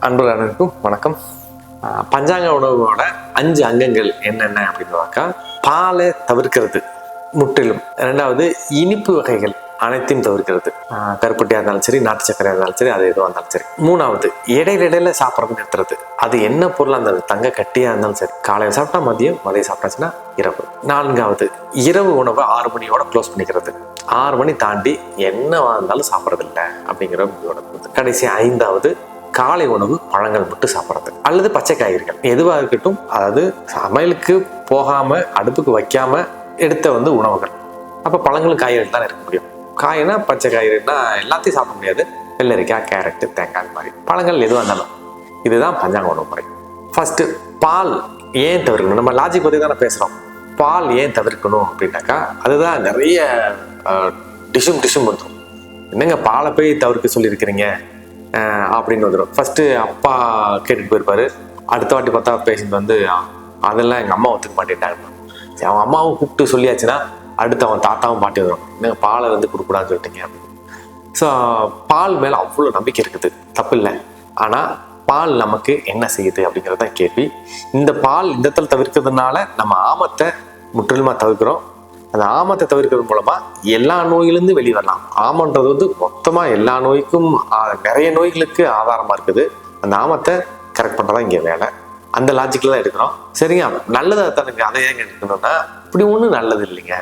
அன்புகளுக்கும் வணக்கம். பஞ்சாங்க உணவோட அஞ்சு அங்கங்கள் என்னென்ன அப்படின்னு பாலை தவிர்க்கிறது முற்றிலும். ரெண்டாவது இனிப்பு வகைகள் அனைத்தையும் தவிர்க்கிறது. கருப்பட்டியாக இருந்தாலும் சரி நாட்டு சக்கரையாக இருந்தாலும் சரி அது எதுவாக இருந்தாலும் சரி. மூணாவது இடையில இடையில சாப்பிட்றது நிறுத்துறது. அது என்ன பொருளாக இருந்தாலும் தங்க கட்டியாக இருந்தாலும் சரி. காலையில் சாப்பிட்டா மதியம் மதியம் சாப்பிட்டாச்சுன்னா இரவு. நான்காவது இரவு உணவை ஆறு மணியோட க்ளோஸ் பண்ணிக்கிறது. ஆறு மணி தாண்டி என்னவா இருந்தாலும் சாப்பிட்றது இல்லை அப்படிங்கிற கடைசி ஐந்தாவது காலை உணவு பழங்கள் மட்டும் சாப்பிட்றது. அல்லது பச்சை காய்கறிகள். எதுவாக இருக்கட்டும் அதாவது சமையலுக்கு போகாமல் அடுப்புக்கு வைக்காமல் எடுத்த வந்து உணவுகள். அப்போ பழங்களும் காய்கறிகள் தான் இருக்க முடியும். காய்னா பச்சை காய்கறினா எல்லாத்தையும் சாப்பிட முடியாது. வெள்ளரிக்காய் கேரட்டு தேங்காய் மாதிரி பழங்கள் எதுவாக இருந்தாலும். இதுதான் பஞ்சாங்க உணவு முறை. ஃபஸ்ட்டு பால் ஏன் தவிர்க்கணும்? நம்ம லாஜிக் பற்றி தானே பேசுகிறோம் பால் ஏன் தவிர்க்கணும் அப்படின்னாக்கா அதுதான் நிறைய டிஷ்ஷும் டிஷ்ஷும் வந்துடும் என்னங்க பாலை போய் தவிர்க்க சொல்லியிருக்கிறீங்க? அப்படின்னு வந்துடும் ஃபஸ்ட்டு அப்பா கேட்டுட்டு போயிருப்பாரு. அடுத்த வாட்டி பார்த்தா பேசிட்டு வந்து அதெல்லாம் எங்கள் அம்மா ஒத்துக்க மாட்டேன்ட்டாங்க. சரி அவன் அம்மாவும் கூப்பிட்டு சொல்லியாச்சுன்னா அடுத்து அவன் தாத்தாவும் பாட்டி வரும் எனக்கு பாலை வந்து கொடுக்கூடாதுன்னு சொல்லிட்டீங்க. அப்படின்னு. ஸோ பால் மேலே அவ்வளோ நம்பிக்கை இருக்குது. தப்பு இல்லை. ஆனால் பால் நமக்கு என்ன செய்யுது அப்படிங்கிறது தான் கேள்வி. இந்த பால் இந்த இடத்துல தவிர்க்கிறதுனால நம்ம ஆமத்தை முற்றிலுமாக தவிர்க்கிறோம். அந்த ஆமத்தை தவிர்க்கிறது மூலமா எல்லா நோயிலிருந்து வெளிவரலாம். ஆமன்றது வந்து மொத்தமா எல்லா நோய்க்கும் நிறைய நோய்களுக்கு ஆதாரமா இருக்குது. அந்த ஆமத்தை கரெக்ட் பண்றதா இங்க வேலை. அந்த லாஜிக்கில் தான் எடுக்கிறோம். சரிங்க நல்லதை தானுங்க அதை ஏங்க எடுக்கணும்னா இப்படி ஒன்றும் நல்லது இல்லைங்க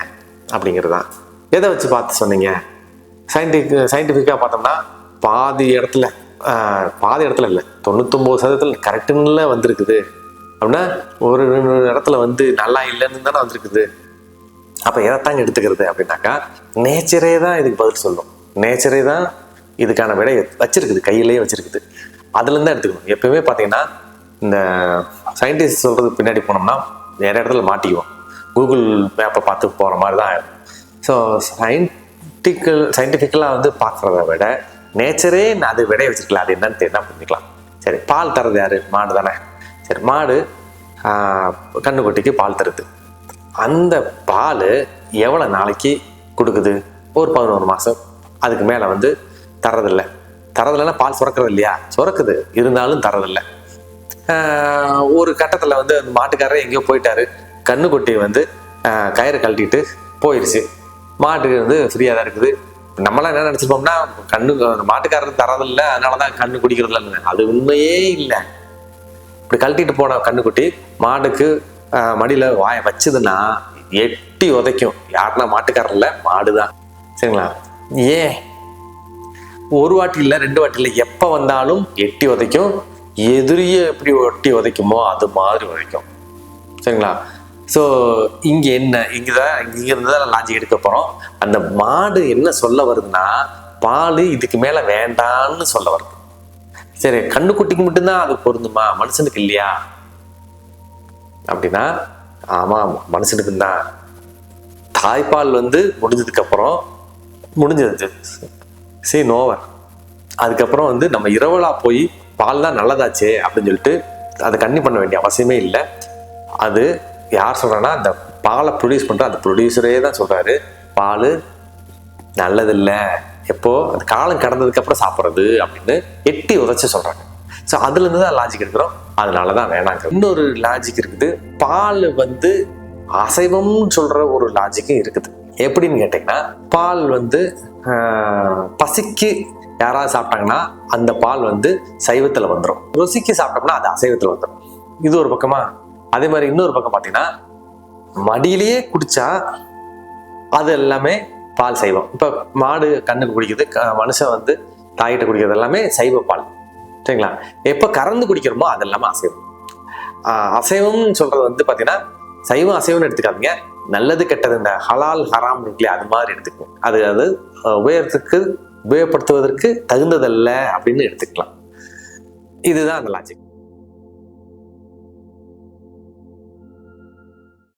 அப்படிங்கிறது தான். எதை வச்சு பார்த்து சொன்னீங்க? சயின்டிஃபிக் சயின்டிஃபிக்காக பார்த்தோம்னா பாதி இடத்துல பாதி இடத்துல இல்லை தொண்ணூத்தொம்பது சதவீதத்தில் கரெக்டுன்னு வந்திருக்குது. அப்படின்னா ஒரு ரெண்டு இடத்துல வந்து நல்லா இல்லைன்னு தானே வந்திருக்குது. அப்போ எதைத்தாங்க எடுத்துக்கிறது அப்படின்னாக்கா நேச்சரே தான் இதுக்கு பதில் சொல்லும். நேச்சரே தான் இதுக்கான விடை வச்சிருக்குது கையிலேயே வச்சிருக்குது. அதுலேருந்து தான் எடுத்துக்கணும். எப்பயுமே பார்த்தீங்கன்னா இந்த சயின்டிஸ்ட் சொல்கிறது பின்னாடி போனோம்னா நிறைய இடத்துல மாட்டிக்குவோம். கூகுள் மேப்பை பார்த்து போகிற மாதிரி தான் ஆயிடும் ஸோ சயின்டிக்கல் சயின்டிஃபிக்கலாக வந்து பார்க்குறத விட நேச்சரே அது விடைய வச்சுருக்கலாம் அது என்னன்னு தெரியா பண்ணிக்கலாம் சரி பால் தரது யார்? மாடு தானே. சரி மாடு கண்ணுக்குட்டிக்கு பால் தருது. அந்த பால் எவ்வளோ நாளைக்கு கொடுக்குது? ஒரு பதினோரு மாதம் அதுக்கு மேலே வந்து தரதில்லை. தரதில்லைன்னா பால் சுரக்கிறது இல்லையா? சுரக்குது. இருந்தாலும் தரதில்லை. ஒரு கட்டத்தில் வந்து அந்த மாட்டுக்காரர் எங்கேயோ போயிட்டாரு. கண்ணுக்குட்டி வந்து கயிறு கழட்டிட்டு போயிடுச்சு மாட்டுக்கு வந்து ஃப்ரீயாக தான் இருக்குது. நம்மளாம் என்ன நினச்சிருப்போம்னா கண்ணு அந்த மாட்டுக்காரர் தரதில்லை. அதனால தான் கண்ணு குடிக்கிறது இல்லைன்னு அது உண்மையே இல்லை. இப்படி கழட்டிட்டு போன கண்ணுக்குட்டி மாடுக்கு மடியில வாய வச்சதுன்னா எட்டி உதைக்கும். யாருன்னா மாட்டுக்காரர் இல்ல மாடுதான். சரிங்களா? ஏன் ஒரு வாட்டி இல்லை ரெண்டு வாட்டி இல்லை எப்போ வந்தாலும் எட்டி உதைக்கும். எதிரியே எப்படி ஒட்டி உதைக்குமோ அது மாதிரி உதைக்கும். சரிங்களா? ஸோ இங்கே என்ன இங்கே தான் இங்கேருந்து தான் லாஜிக் எடுக்க போகிறோம் அந்த மாடு என்ன சொல்ல வருதுன்னா பால் இதுக்கு மேலே வேண்டான்னு சொல்ல வருது. சரி கண்ணுக்குட்டிக்கு மட்டும்தான் அது பொருந்துமா? மனுஷனுக்கு இல்லையா? அப்படின்னா ஆமாம் மனுஷனுக்கு தான் தாய்ப்பால் வந்து முடிஞ்சதுக்கு அப்புறம் முடிஞ்சது சரி நோவர் அதுக்கப்புறம் வந்து நம்ம இரவலா போய் பால்லாம் நல்லதாச்சே அப்படின்னு சொல்லிட்டு அதை கண்ணி பண்ண வேண்டிய அவசியமே இல்லை. அது யார் சொல்கிறேன்னா அந்த பாலை ப்ரொடியூஸ் பண்ணுற அந்த ப்ரொடியூசரே தான் சொல்கிறாரு பால் நல்லதில்லை. எப்போது அந்த காலம் கடந்ததுக்கப்புறம் சாப்பிட்றது அப்படின்னு எட்டி உதச்சி சொல்கிறாங்க ஸோ அதுலேருந்து தான் லாஜிக் எடுக்கிறோம். அதனால தான் வேணாங்க. இன்னொரு லாஜிக் இருக்குது. பால் வந்து அசைவம்னு சொல்கிற ஒரு லாஜிக்கும் இருக்குது. எப்படின்னு கேட்டிங்கன்னா பால் வந்து பசிக்கு யாராவது சாப்பிட்டாங்கன்னா அந்த பால் வந்து சைவத்தில் வந்துடும் ருசிக்கு சாப்பிட்டோம்னா அது அசைவத்தில் வந்துடும் இது ஒரு பக்கமா? அதே மாதிரி இன்னொரு பக்கம் பார்த்தீங்கன்னா மடியிலேயே குடிச்சா அது எல்லாமே பால் சைவம். இப்போ மாடு கண்ணுக்கு குடிக்குது க- மனுஷன் வந்து தாயிட்ட குடிக்கிறது எல்லாமே சைவ பால். சரிங்களா? எப்போ கறந்து குடிக்கிறோமோ அது எல்லாமே அசைவம். ஆஹ் அசைவம்னு சொல்றது வந்து பார்த்தீங்கன்னா சைவம் அசைவம்னு எடுத்துக்காதீங்க. நல்லது கெட்டது இந்த ஹலால் ஹராம் இருக்கு அது மாதிரி எடுத்துக்கணும். அது அது உபயோகத்துக்கு உபயோகப்படுத்துவதற்கு தகுந்ததல்ல அப்படின்னு எடுத்துக்கலாம். இதுதான் அந்த லாஜிக்